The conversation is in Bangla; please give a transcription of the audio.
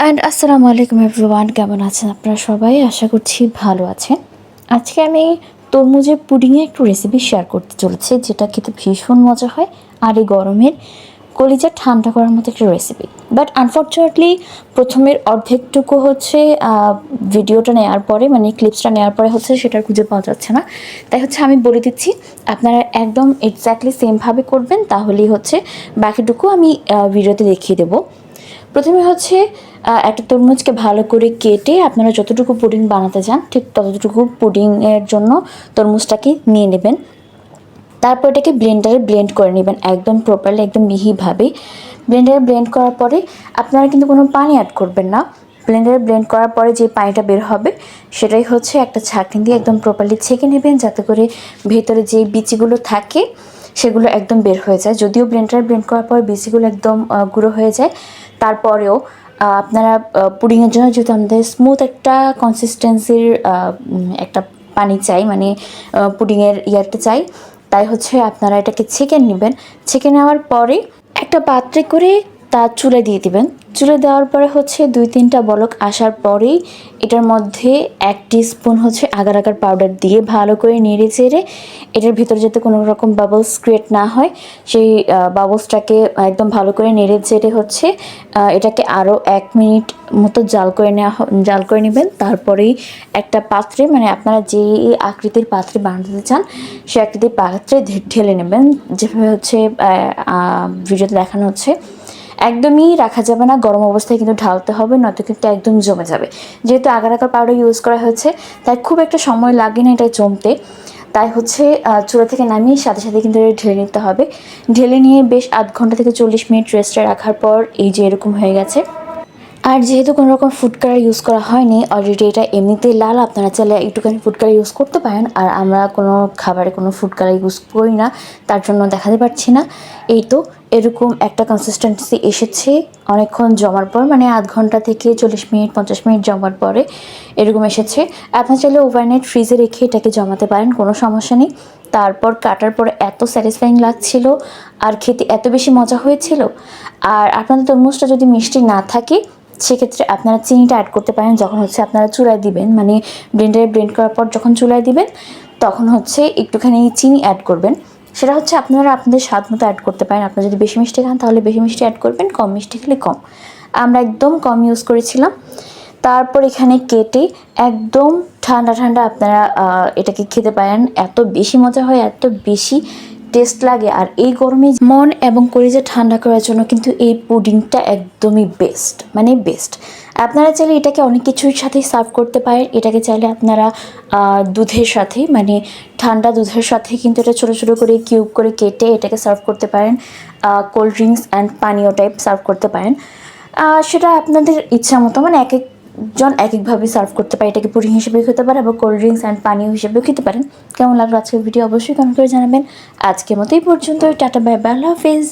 অ্যান্ড আসসালামু আলাইকুম এভরিওয়ান কেমন আছেন আপনারা সবাই? আশা করছি ভালো আছেন। আজকে আমি তরমুজের পুডিংয়ে একটু রেসিপি শেয়ার করতে চলেছি, যেটা খেতে ভীষণ মজা হয় আর এই গরমের কলিজা ঠান্ডা করার মতো একটা রেসিপি বাট আনফর্চুনেটলি প্রথমের অর্ধেকটুকু হচ্ছে ভিডিওটা নেওয়ার পরে মানে ক্লিপসটা নেওয়ার পরে হচ্ছে সেটা আর খুঁজে পাওয়া যাচ্ছে না। তাই হচ্ছে আমি বলে দিচ্ছি, আপনারা একদম এক্স্যাক্টলি সেমভাবে করবেন, তাহলেই হচ্ছে বাকিটুকু আমি ভিডিওতে দেখিয়ে দেবো। প্রথমে হচ্ছে একটা তরমুজকে ভালো করে কেটে আপনারা যতটুকু পুডিং বানাতে চান, ঠিক ততটুকু পুডিংয়ের জন্য তরমুজটাকে নিয়ে নেবেন। তারপর এটাকে ব্লেন্ডারে ব্লেন্ড করে নেবেন একদম প্রপারলি একদম মিহিভাবে। ব্লেন্ডারে ব্লেন্ড করার পরে আপনারা কিন্তু কোনো পানি অ্যাড করবেন না। ব্লেন্ডারে ব্লেন্ড করার পরে যে পানিটা বের হবে, সেটাই হচ্ছে একটা ছাঁকনি দিয়ে একদম প্রপারলি ছেঁকে নেবেন, যাতে করে ভেতরে যে বিচিগুলো থাকে, সেগুলো একদম বের হয়ে যায়। যদিও ব্লেন্ডারে ব্লেন্ড করার পর বিচিগুলো একদম গুঁড়ো হয়ে যায় তারপরেও আপনারা পুডিংয়ের জন্য যেহেতু আমাদের স্মুথ একটা কনসিস্টেন্সির একটা পানি চাই মানে পুডিংয়ের ইয়ারটা চাই, তাই হচ্ছে আপনারা এটাকে ছেঁকে নেবেন। ছেঁকে নেওয়ার পরে একটা পাত্রে করে তা চুলে দিয়ে দিবেন। চুলে দেওয়ার পরে হচ্ছে দুই তিনটা বলক আসার পরেই এটার মধ্যে এক স্পুন হচ্ছে আগার আগার পাউডার দিয়ে ভালো করে নেড়ে চেড়ে এটার ভিতরে যাতে কোনো রকম বাবলস ক্রিয়েট না হয়, সেই বাবলসটাকে একদম ভালো করে নেড়ে চেড়ে হচ্ছে এটাকে আরও এক মিনিট মতো জাল করে নেওয়া জাল করে নেবেন। তারপরেই একটা পাত্রে মানে আপনারা যে আকৃতির পাত্রে বানাতে চান, সেই আকৃতির পাত্রে ঢেলে নেবেন। যেভাবে হচ্ছে ভিডিওতে দেখানো হচ্ছে। একদমই রাখা যাবে না, গরম অবস্থায় কিন্তু ঢালতে হবে, নয়তো কিন্তু একদম জমে যাবে। যেহেতু আগার আগার পাউডার ইউজ করা হয়েছে, তাই খুব একটা সময় লাগে না এটা জমতে। তাই হচ্ছে চুলা থেকে নামিয়ে সাথে সাথে কিন্তু এটা ঢেলে নিতে হবে। ঢেলে নিয়ে বেশ আধ ঘণ্টা থেকে চল্লিশ মিনিট রেস্টে রাখার পর এই যে এরকম হয়ে গেছে। আর যেহেতু কোনো রকম ফুড কালার ইউজ করা হয়নি অলরেডি এটা এমনিতেই লাল, আপনারা চাইলে একটুখানি ফুড কালার ইউজ করতে পারেন। আর আমরা কোনো খাবারে কোনো ফুড কালার ইউজ করি না, তার জন্য দেখাতে পারছি না। এই তো এরকম একটা কনসিস্টেন্সি এসেছে অনেকক্ষণ জমার পর মানে আধ ঘণ্টা থেকে চল্লিশ মিনিট, পঞ্চাশ মিনিট জমার পরে এরকম এসেছে। আপনার চাইলে ওভারনাইট ফ্রিজে রেখে এটাকে জমাতে পারেন, কোনো সমস্যা নেই। তারপর কাটার পরে এত স্যাটিসফাইং লাগছিল, আর খেতে এত বেশি মজা হয়েছিল। আর আপনাদের তরমুজটা যদি মিষ্টি না থাকে, সেক্ষেত্রে আপনারা চিনিটা অ্যাড করতে পারেন যখন হচ্ছে আপনারা চুলায় দিবেন। মানে ব্লেন্ডারে ব্লেন্ড করার পর যখন চুলায় দিবেন, তখন হচ্ছে একটুখানি চিনি অ্যাড করবেন। সেটা হচ্ছে আপনারা আপনাদের স্বাদ মতো অ্যাড করতে পারেন। আপনারা যদি বেশি মিষ্টি খান, তাহলে বেশি মিষ্টি অ্যাড করবেন, কম মিষ্টি খেলে কম। আমরা একদম কম ইউজ করেছিলাম। তারপর এখানে কেটে একদম ঠান্ডা ঠান্ডা আপনারা এটাকে খেতে পারেন। এত বেশি মজা হয়, এত বেশি টেস্ট লাগে। আর এই গরমে মন এবং কলিজা ঠান্ডা করার জন্য কিন্তু এই পুডিংটা একদমই বেস্ট মানে বেস্ট আপনারা চাইলে এটাকে অনেক কিছুর সাথে সার্ভ করতে পারেন। এটাকে চাইলে আপনারা দুধের সাথে মানে ঠান্ডা দুধের সাথে কিন্তু এটা ছোটো ছোটো করে কিউব করে কেটে এটাকে সার্ভ করতে পারেন। কোল্ড ড্রিঙ্কস অ্যান্ড পানীয় টাইপ সার্ভ করতে পারেন। সেটা আপনাদের ইচ্ছা মতো মানে এক একজন এক একভাবে সার্ভ করতে পারে। এটাকে পুডিং হিসেবে খেতে পারে আবার কোল্ড ড্রিঙ্কস অ্যান্ড পানীয় হিসেবেও খেতে পারেন। কেমন লাগল আজকের ভিডিও অবশ্যই কমেন্ট করে জানাবেন। আজকের মতো এই পর্যন্ত টাটা বাই বাই হাফিজ।